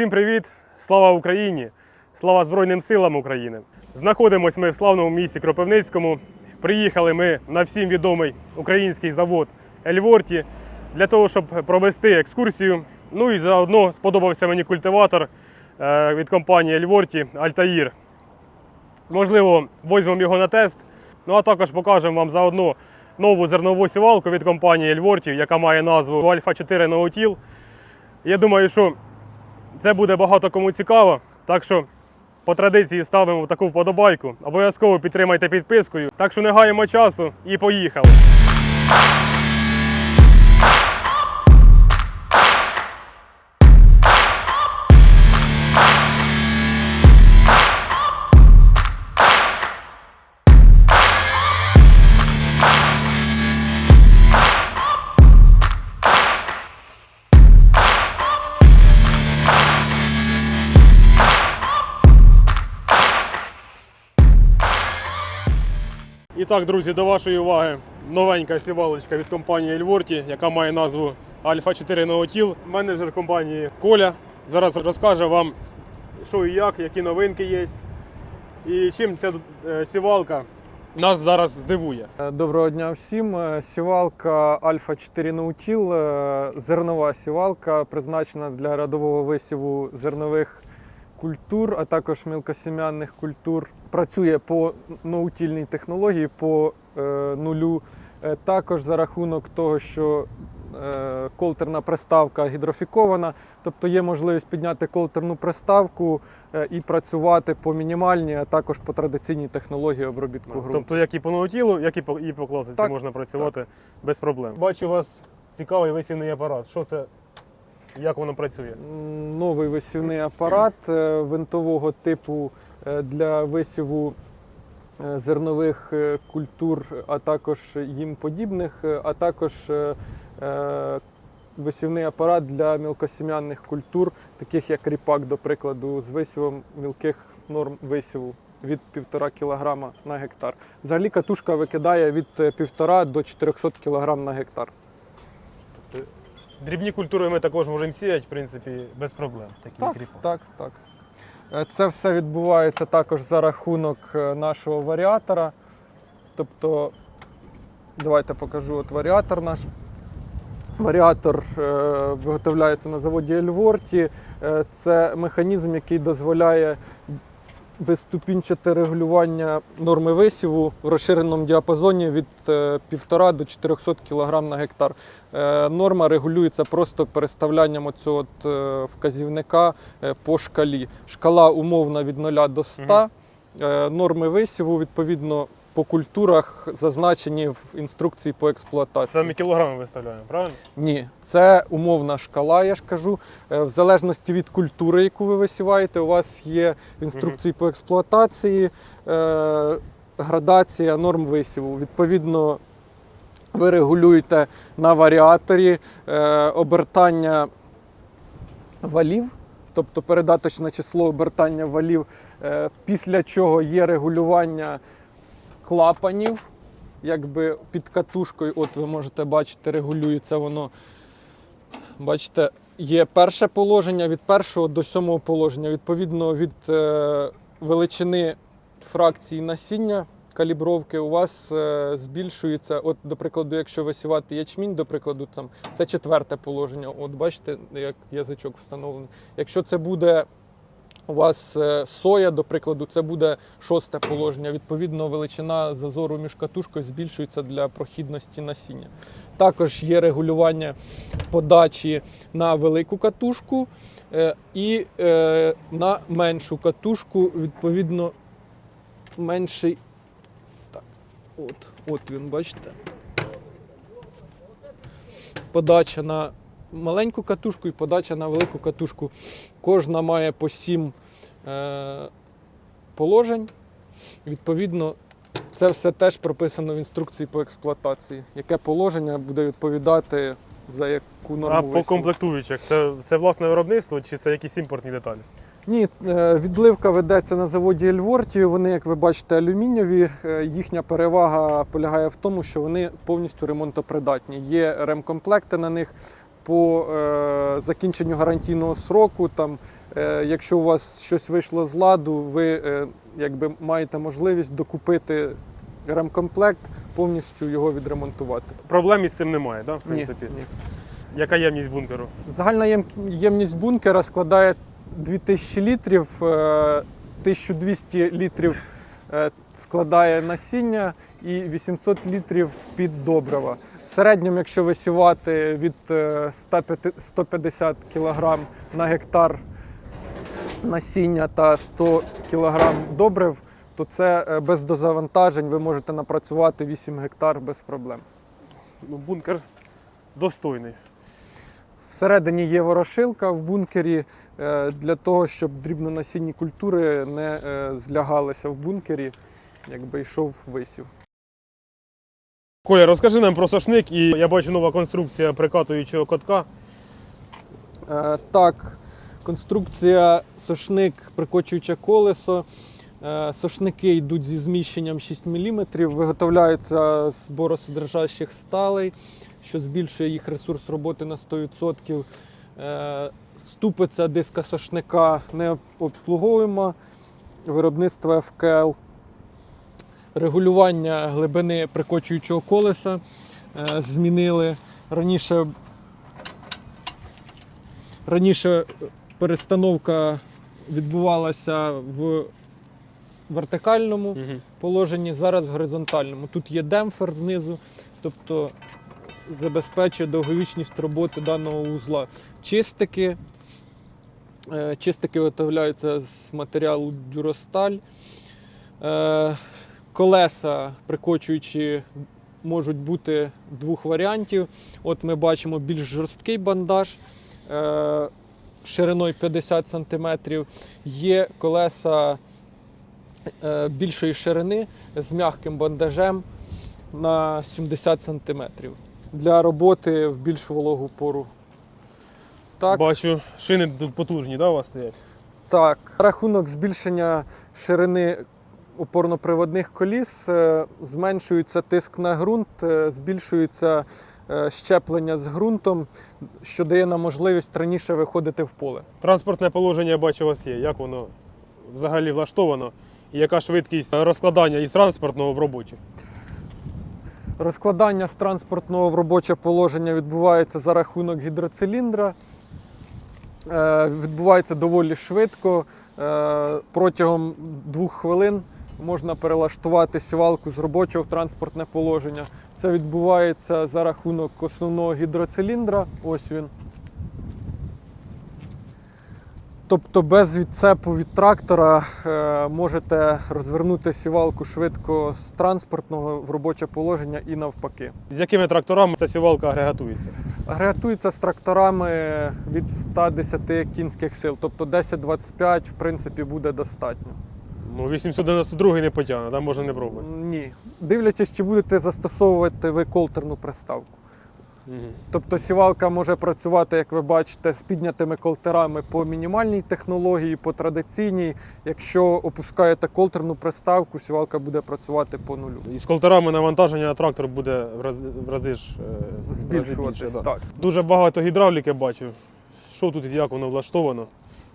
Всім привіт! Слава Україні! Слава Збройним силам України! Знаходимось ми в славному місті Кропивницькому. Приїхали ми на всім відомий український завод Ельворті для того, щоб провести екскурсію. Ну і заодно сподобався мені культиватор е, від компанії Ельворті Альтаїр. Можливо, візьмемо його на тест. Ну а також покажемо вам заодно нову зернову сівалку від компанії Ельворті, яка має назву Альфа 4 Ноутіл. Я думаю, що це буде багато кому цікаво. Так що по традиції ставимо таку вподобайку. Обов'язково підтримайте підпискою. Так що не гаємо часу і поїхали. Так, друзі, до вашої уваги новенька сівалочка від компанії Ельворті, яка має назву Альфа 4 Ноутіл. Менеджер компанії Коля зараз розкаже вам, що і як, які новинки є. І чим ця е, сівалка нас зараз здивує. Е, Доброго дня всім. Е, Сівалка Альфа 4 Наутіл, зернова сівалка, призначена для рядового висіву зернових культур, а також мілкосім'янних культур. Працює по наутільній технології, по е, нулю. Е, Також за рахунок того, що е, колтерна приставка гідрофікована, тобто є можливість підняти колтерну приставку е, і працювати по мінімальній, а також по традиційній технології обробітку ґрунту. Тобто, як і по ноутілу, як і по, і по класиці Так, можна працювати без проблем. Бачу у вас цікавий висівний апарат. Що це? Як воно працює? Новий висівний апарат е, винтового типу для висіву е, зернових е, культур, а також їм подібних, е, а також е, е, висівний апарат для мілкосім'янних культур, таких як ріпак, до прикладу, з висівом мілких норм висіву. Від 1,5 кг на гектар. Взагалі катушка викидає від е, 1,5 до 400 кг на гектар. Дрібні культури ми також можемо сіяти, в принципі, без проблем. Такі Так, кріпи. так, так. Е, Це все відбувається також за рахунок е, нашого варіатора. Тобто, давайте покажу от варіатор наш. Варіатор е, виготовляється на заводі Ельворті. Це механізм, який дозволяє безступінчате регулювання норми висіву в розширеному діапазоні від е, 1,5 до 400 кг на гектар. Е, Норма регулюється просто переставлянням оцього е, вказівника е, по шкалі. Шкала умовна від 0 до 100. Е, Норми висіву відповідно по культурах зазначені в інструкції по експлуатації. Це ми кілограми виставляємо, правильно? Ні, це умовна шкала, я ж кажу. Е, В залежності від культури, яку ви висіваєте, у вас є інструкції по експлуатації е, градація норм висіву. Відповідно, ви регулюєте на варіаторі е, обертання валів, тобто передаточне число обертання валів, після чого є регулювання клапанів якби під катушкою, от ви можете бачити, регулюється воно. Бачите, є перше положення від першого до сьомого положення. Відповідно від е, величини фракції насіння калібровки у вас е, збільшується. От, до прикладу, якщо висівати ячмінь, до прикладу, там це четверте положення. От бачите, як язичок встановлений. Якщо це буде у вас е, соя, до прикладу, це буде шосте положення. Відповідно, величина зазору між катушкою збільшується для прохідності насіння. Також є регулювання подачі на велику катушку е, і е, на меншу катушку, відповідно, менший. Так, от, от він, бачите. Подача на маленьку катушку і подача на велику катушку. Кожна має по 7 е, положень. Відповідно, це все теж прописано в інструкції по експлуатації. Яке положення буде відповідати за яку норму А по висіву. комплектуючих це, це власне виробництво чи це якісь імпортні деталі? Ні, е, відливка ведеться на заводі Ельворті. Вони, як ви бачите, алюмінієві. Е, Їхня перевага полягає в тому, що вони повністю ремонтопридатні. Є ремкомплекти на них. По е, закінченню гарантійного сроку. Там, е, якщо у вас щось вийшло з ладу, ви е, якби маєте можливість докупити ремкомплект, повністю його відремонтувати. Проблем із цим немає, да, в принципі. Ні, ні. Яка ємність бункеру? Загальна єм- ємність бункера складає 2000 літрів, е, 1200 літрів е, складає насіння і 800 літрів під добрива. В середньому, якщо висівати від е, 105 150 кг на гектар насіння та 100 кг добрив, то це е, без дозавантажень ви можете напрацювати 8 гектар без проблем. Ну, бункер достойний. Всередині є ворошилка в бункері е, для того, щоб дрібнонасінні культури не е, злягалися в бункері, якби йшов висів. Коля, розкажи нам про сошник, і я бачу нова конструкція прикатуючого котка. Е, Так, конструкція сошник, прикочуюче колесо. Е, Сошники йдуть зі зміщенням 6 мм, виготовляються з боросодержащих сталей, що збільшує їх ресурс роботи на 100%. Е, Ступиця диска сошника не обслуговуємо. Виробництво ФКЛ. Регулювання глибини прикочуючого колеса е, змінили. Раніше Раніше перестановка відбувалася в вертикальному положенні, зараз в горизонтальному. Тут є демпфер знизу, тобто забезпечує довговічність роботи даного узла. Чистики. Е, Чистики виготовляються з матеріалу дюросталь. Колеса, прикочуючі, можуть бути двох варіантів. От ми бачимо більш жорсткий бандаж е, шириною 50 см. Є колеса е, більшої ширини з м'яким бандажем на 70 см для роботи в більш вологу пору. Так, Бачу, шини потужні, да, у вас стоять? так. Рахунок збільшення ширини опорно-приводних коліс е, зменшується тиск на ґрунт, е, збільшується е, щеплення з ґрунтом, що дає нам можливість раніше виходити в поле. Транспортне положення, я бачу, у вас є. Як воно взагалі влаштовано? І яка швидкість розкладання із транспортного в робоче? Розкладання з транспортного в робоче положення відбувається за рахунок гідроциліндра. Відбувається доволі швидко. Протягом двох хвилин можна перелаштувати сівалку з робочого в транспортне положення. Це відбувається за рахунок основного гідроциліндра. Ось він. Тобто без відцепу від трактора е, можете розвернути сівалку швидко з транспортного в робоче положення і навпаки. З якими тракторами ця сівалка агрегатується? Агрегатується з тракторами від 110 кінських сил, тобто 10-25 в принципі буде достатньо. Ну, 892 не потягне, там можна не пробувати. Ні. Дивлячись, чи будете застосовувати ви колтерну приставку. Тобто сівалка може працювати, як ви бачите, з піднятими колтерами по мінімальній технології, по традиційній. Якщо опускаєте колтерну приставку, сівалка буде працювати по нулю. І з колтерами навантаження на трактор буде в рази, в рази ж е, в рази Збільшуватись. да. так. Дуже багато гідравліки бачу. Що тут і як воно влаштовано?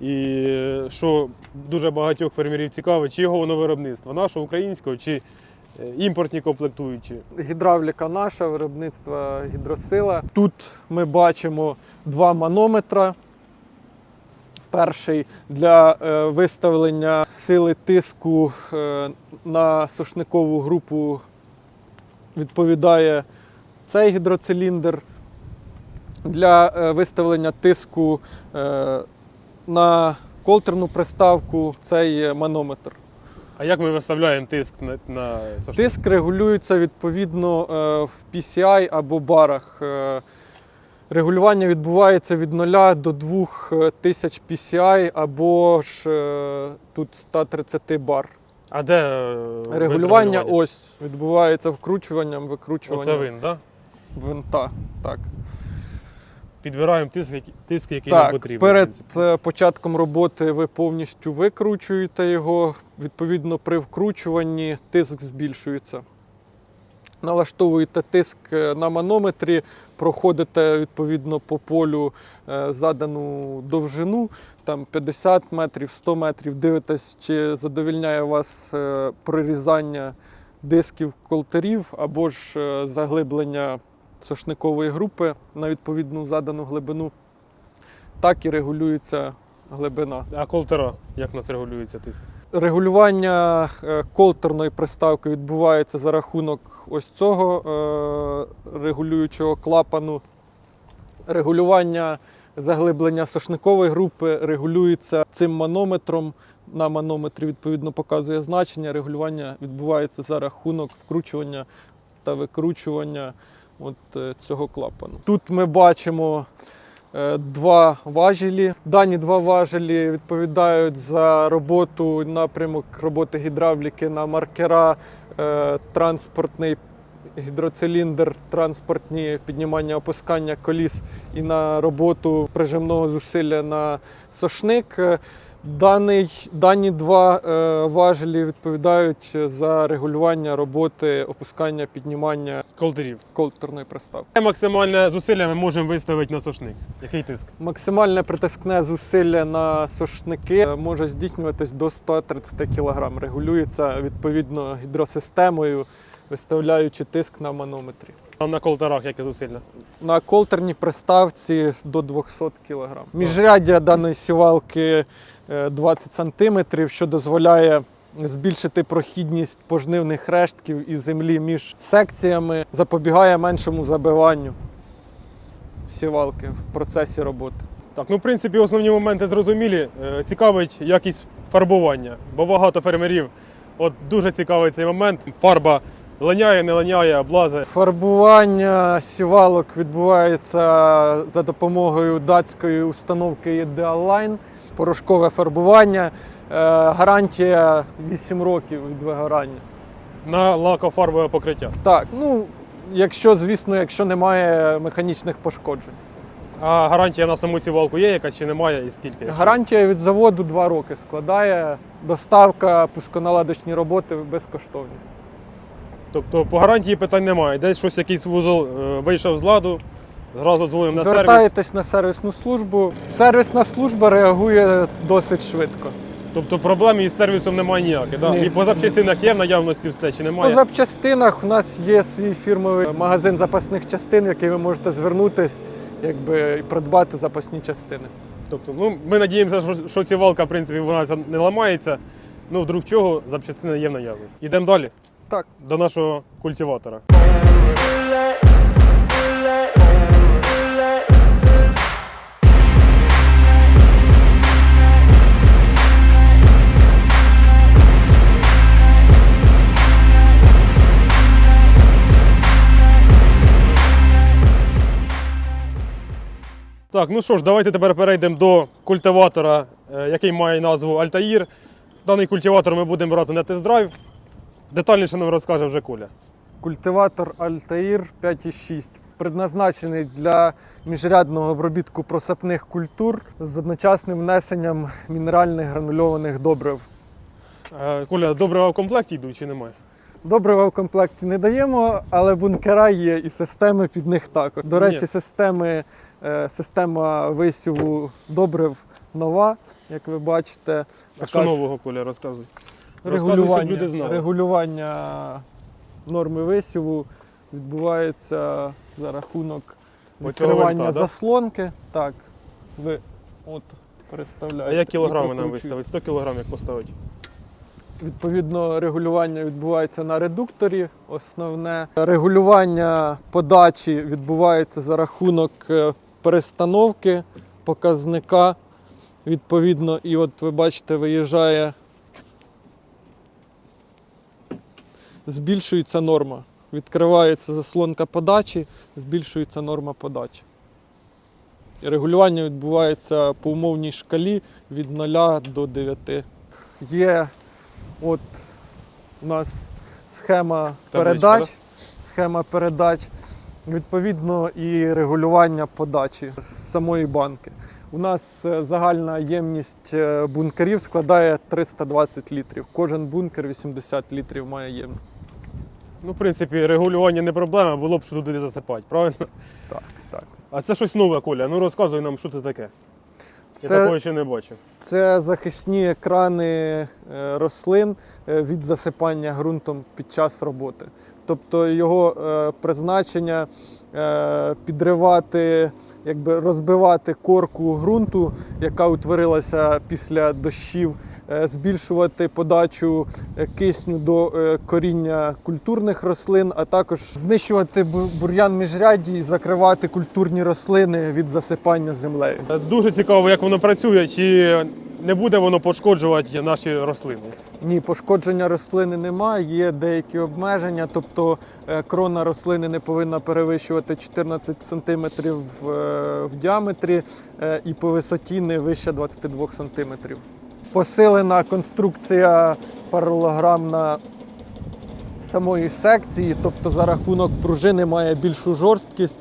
І що дуже багатьох фермерів цікавить, чи його воно виробництво, нашого українського, чи е, імпортні комплектуючі. Гідравліка наша, виробництво гідросила. Тут ми бачимо два манометра. Перший для е, виставлення сили тиску е, на сушникову групу відповідає цей гідроциліндр. Для виставлення тиску на колтерну приставку цей манометр. А як ми виставляємо тиск на, на? Тиск регулюється відповідно е, в PCI або барах. Е, Регулювання відбувається від 0 до 2000 PCI або ж е, тут 130 бар. А де е, Регулювання ось відбувається вкручуванням, викручуванням Оце він, да? винта. Так. Підбираємо тиск, тиск, який нам потрібен. перед принципі. е, початком роботи ви повністю викручуєте його. Відповідно, при вкручуванні тиск збільшується налаштовуєте тиск е, на манометрі, проходите відповідно по полю е, задану довжину, там 50 метрів, 100 метрів, дивитесь, чи задовільняє вас прорізання дисків колтерів або ж заглиблення сошникової групи на відповідну задану глибину. Так і регулюється глибина. А колтера, як у нас регулюється тиск? Регулювання е, колтерної приставки відбувається за рахунок ось цього е, регулюючого клапану. Регулювання заглиблення сошникової групи регулюється цим манометром. На манометрі відповідно показує значення. Регулювання відбувається за рахунок вкручування та викручування от, е, цього клапану. Тут ми бачимо е, два важелі. Дані два важелі відповідають за роботу напрямок роботи гідравліки на маркера, е, транспортний гідроциліндр, транспортні піднімання опускання коліс і на роботу прижимного зусилля на сошник. Даний, дані два е, важелі відповідають за регулювання роботи опускання піднімання Колтерів. колтерної приставки. Максимальне зусилля ми можемо виставити на сошник. Який тиск? Максимальне притискне зусилля на сошники е, може здійснюватись до 130 кг. Регулюється відповідно гідросистемою, виставляючи тиск на манометрі. А на колтерах яке зусилля? На колтерній приставці до 200 кг. Міжряддя даної сівалки 20 см, що дозволяє збільшити прохідність пожнивних рештків і землі між секціями, запобігає меншому забиванню сівалки в процесі роботи. Так, ну в принципі основні моменти зрозумілі. Е, Цікавить якість фарбування, бо багато фермерів от дуже цікавий цей момент. Фарба линяє, не линяє, облазе. Фарбування сівалок відбувається за допомогою датської установки Ideal Line. Порошкове фарбування. Е, Гарантія 8 років від вигорання. на лакофарбове покриття. Так, ну якщо, звісно, якщо немає механічних пошкоджень. А гарантія на саму сівалку є якась чи немає і скільки? Гарантія від заводу 2 роки складає. Доставка, пусконаладочні роботи безкоштовні. Тобто по гарантії питань немає. Десь щось якийсь вузол е, вийшов з ладу, зразу дзвонимо на сервіс. Звертаєтесь на сервісну службу. Сервісна служба реагує досить швидко. Тобто проблем із сервісом немає ніяких. Да? Ні. І по запчастинах є в наявності все чи По немає? запчастинах у нас є свій фірмовий магазин запасних частин, в який ви можете звернутись, якби і придбати запасні частини. Тобто, ну, ми надіємося, що, що сівалка, в принципі, вона не ламається. Ну, вдруг чого, запчастини є в наявності. Йдемо далі Так, до нашого культиватора. Так, ну що ж, давайте тепер перейдемо до культиватора, е, який має назву Альтаїр. Даний культиватор ми будемо брати на тест-драйв. Детальніше нам розкаже вже Коля. культиватор Altair 5.6 предназначений для міжрядного обробітку просапних культур з одночасним внесенням мінеральних гранульованих добрив. Е, Коля, добре в комплекті йдуть чи немає? Добрива в комплекті не даємо, але бункера є і системи під них також. До речі, Ні. системи, система висіву добрив нова, як ви бачите. А що нового Коля розказуй? Розказуй, щоб регулювання, люди знали. регулювання норми висіву відбувається за рахунок відкривання винта, да? заслонки. Так, ви от представляєте. А як кілограми нам виставити? 100 кілограм як поставити? Відповідно, регулювання відбувається на редукторі. Основне регулювання подачі відбувається за рахунок е, перестановки показника. Відповідно, і от ви бачите, виїжджає, збільшується норма. Відкривається заслонка подачі, збільшується норма подачі. І регулювання відбувається по умовній шкалі від 0 до 9. Є От у нас схема передач, схема передач, відповідно, і регулювання подачі з самої банки. У нас е, загальна ємність е, бункерів складає 320 літрів. Кожен бункер 80 літрів має ємність. Ну, в принципі, регулювання не проблема, було б що туди засипати, правильно? Так, так. А це щось нове, Коля. Ну розказуй нам, що це таке. Я такого ще не бачив. Це захисні екрани е, рослин від засипання ґрунтом під час роботи. Тобто його е, призначення е, підривати, якби розбивати корку ґрунту, яка утворилася після дощів, е, збільшувати подачу кисню до коріння культурних рослин, а також знищувати бур'ян міжряді і закривати культурні рослини від засипання землею. Дуже цікаво, як воно працює, чи не буде воно пошкоджувати наші рослини. Ні, пошкодження рослини немає, є деякі обмеження, тобто е, крона рослини не повинна перевищувати 14 см в діаметрі е, і по висоті не вище 22 см. Посилена конструкція паралограмна самої секції, тобто за рахунок пружини має більшу жорсткість,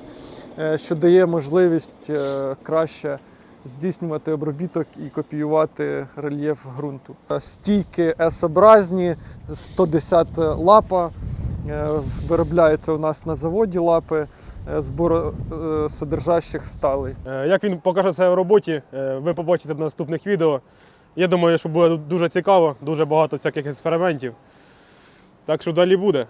е, що дає можливість е, краще здійснювати обробіток і копіювати рельєф ґрунту. Е, Стійки S-образні, 110 лапа. е, Виробляється у нас на заводі лапи е, зборосодержащих сталей. Як він покаже себе в роботі, ви побачите в наступних відео. Я думаю, що буде дуже цікаво, дуже багато всяких експериментів. Так що далі буде.